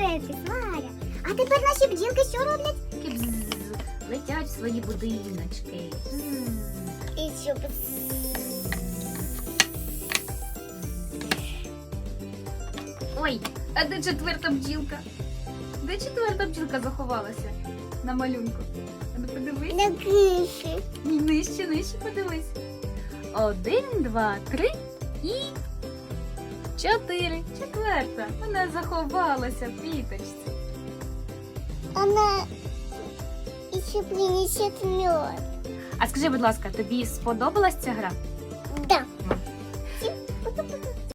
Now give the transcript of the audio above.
молодець, Варя. А тепер наші бджілки що роблять? Такі летять в свої будиночки. Бзз. І що бзз. Ой, а де четверта бджілка? Де четверта бджілка заховалася на малюнку? Ну подивись. На книжці. Нижче, нижче подивись. Один, два, три і чотири. Четверта. Вона заховалася в квіточці. Вона ще принесе мед. А скажи, будь ласка, тобі сподобалась ця гра?